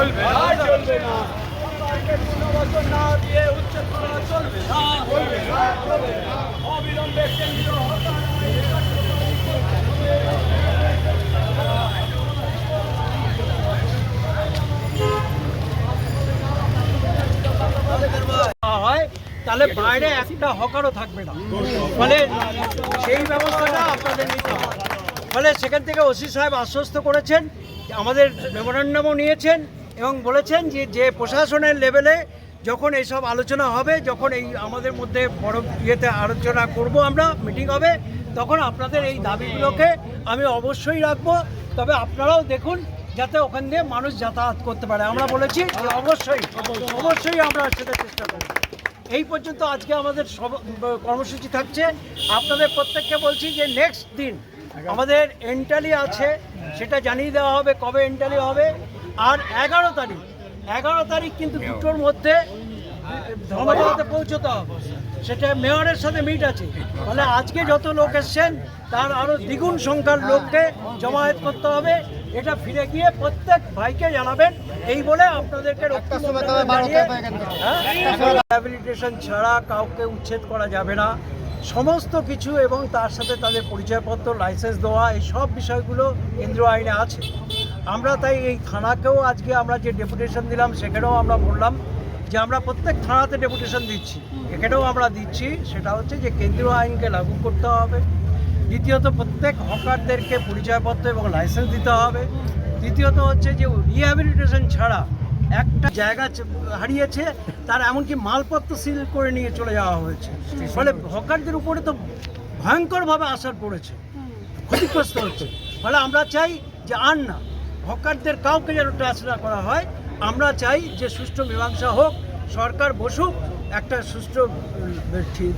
চলবে না। চলবে তাহলে বাইরে একটা হকারও থাকবে না। ফলে সেই ব্যবস্থাটা আপনাদের নিতে হবে। ফলে সেখান থেকে ওসি সাহেব আশ্বস্ত করেছেন, আমাদের মেমোরান্ডামও নিয়েছেন এবং বলেছেন যে যে প্রশাসনের লেভেলে যখন এইসব আলোচনা হবে, যখন এই আমাদের মধ্যে বড় ইয়েতে আলোচনা করব আমরা, মিটিং হবে, তখন আপনাদের এই দাবিগুলোকে আমি অবশ্যই রাখব। তবে আপনারাও দেখুন যাতে ওখান দিয়ে মানুষ যাতায়াত করতে পারে। আমরা বলেছি অবশ্যই অবশ্যই আমরা সেটা চেষ্টা করব। এই পর্যন্ত আজকে আমাদের সব, কর্মসূচি থাকছে। আপনাদের প্রত্যেককে বলছি যে নেক্সট দিন আমাদের এন্টালি আছে, সেটা জানিয়ে দেওয়া হবে, কবে এন্টালি হবে। আর এগারো তারিখ এগারো তারিখ কিন্তু দুটোর মধ্যে ধর্মতলাতে পৌঁছতে হবে। সেটা মেয়রের সাথে মিট আছে। ফলে আজকে যত লোক এসছেন তার আরও দ্বিগুণ সংখ্যার লোককে জমায়েত করতে হবে। এটা ফিরে গিয়ে প্রত্যেক ভাইকে জানাবেন। এই বলে আপনাদেরকে রিহ্যাবিলিটেশন ছাড়া কাউকে উচ্ছেদ করা যাবে না। সমস্ত কিছু এবং তার সাথে তাদের পরিচয়পত্র লাইসেন্স দেওয়া এই সব বিষয়গুলো কেন্দ্রীয় আইনে আছে। আমরা তাই এই থানাকেও আজকে আমরা যে ডেপুটেশন দিলাম, সেখানেও আমরা বললাম যে আমরা প্রত্যেক থানাতে ডেপুটেশন দিচ্ছি। এখানেও আমরা দিচ্ছি, সেটা হচ্ছে যে কেন্দ্রীয় আইনকে লাগু করতে হবে। দ্বিতীয়ত, প্রত্যেক হকারদেরকে পরিচয়পত্র এবং লাইসেন্স দিতে হবে। তৃতীয়ত হচ্ছে যে রিহ্যাবিলিটেশন ছাড়া একটা জায়গা হারিয়েছে, তার এমনকি মালপত্র সিল করে নিয়ে চলে যাওয়া হয়েছে। ফলে হকারদের উপরে তো ভয়ঙ্করভাবে আসার পড়েছে, ক্ষতিগ্রস্ত হচ্ছে। ফলে আমরা চাই যে আর না হকারদের কাউকে যেন টাচ না করা হয়, আমরা চাই যে সুষ্ঠু মীমাংসা হোক, সরকার বসুক, একটা সুষ্ঠু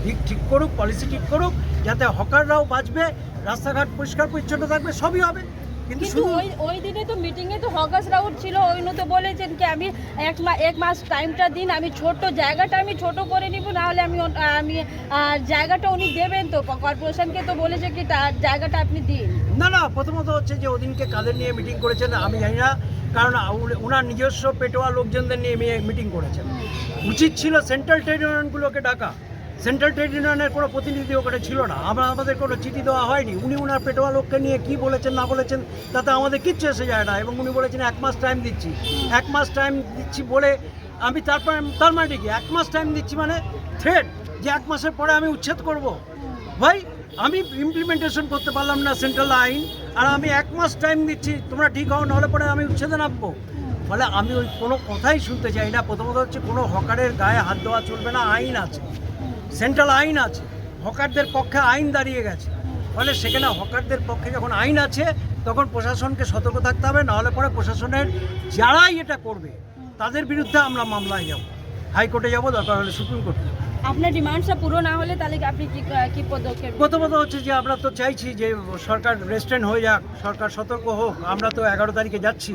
দিক ঠিক করুক পলিসি ঠিক করুক, যাতে হকাররাও বাঁচবে, রাস্তাঘাট পরিষ্কার পরিচ্ছন্ন থাকবে, সবই হবে। কিন্তু ওই ওই দিনে তো মিটিংয়ে তো হকাস রাউট ছিল ওই তো বলেছেন কি আমি এক মাস এক মাস টাইমটা দিন আমি ছোট জায়গাটা আমি ছোট করে নিব না হলে আমি আমি জায়গাটা উনি দেবেন তো কর্পোরেশনকে তো বলেছে কি তা- জায়গাটা আপনি দিন। না না প্রথমত হচ্ছে যে ওদিনকে কাদের নিয়ে মিটিং করেছেন আমি জানি না কারণ ওনার নিজস্ব পেটোয়া লোকজনদের নিয়ে মিটিং করেছেন। উচিত ছিল সেন্ট্রাল ট্রেড ইউনিয়নগুলোকে ডাকা। সেন্ট্রাল ট্রেড ইউনিয়নের কোনো প্রতিনিধি ওখানে ছিল না। আমরা আমাদের কোনো চিঠি দেওয়া হয়নি। উনি ওনার পেটোয়া লোককে নিয়ে কি বলেছেন না বলেছেন তাতে আমাদের কিচ্ছু এসে যায় না। এবং উনি বলেছেন এক মাস টাইম দিচ্ছি। এক মাস টাইম দিচ্ছি বলে আমি তারপর তার মানে কি? এক মাস টাইম দিচ্ছি মানে থ্রেড যে এক মাসের পরে আমি উচ্ছেদ করব। ভাই আমি ইমপ্লিমেন্টেশন করতে পারলাম না সেন্ট্রাল আইন আর আমি এক মাস টাইম দিচ্ছি তোমরা ঠিক হও নাহলে পরে আমি উচ্ছেদে নামবো। ফলে আমি ওই কোনো কথাই শুনতে চাই না। প্রথমত হচ্ছে কোনো হকারের গায়ে হাত দেওয়া চলবে না আইন আছে। সেন্ট্রাল আইন আছে হকারদের পক্ষে আইন দাঁড়িয়ে গেছে। ফলে সেখানে হকারদের পক্ষে যখন আইন আছে তখন প্রশাসনকে সতর্ক থাকতে হবে নাহলে পরে প্রশাসনের যারাই এটা করবে তাদের বিরুদ্ধে আমরা মামলায় যাব। হাইকোর্টে যাব দরকার হলে সুপ্রিম কোর্টে আপনার ডিমান্ডসটা পুরো না হলে তাহলে আপনি কি কি পদক্ষেপ? প্রথমত হচ্ছে যে আমরা তো চাইছি যে সরকার রেস্টুরেন্ট হয়ে যাক সরকার সতর্ক হোক আমরা তো এগারো তারিখে যাচ্ছি।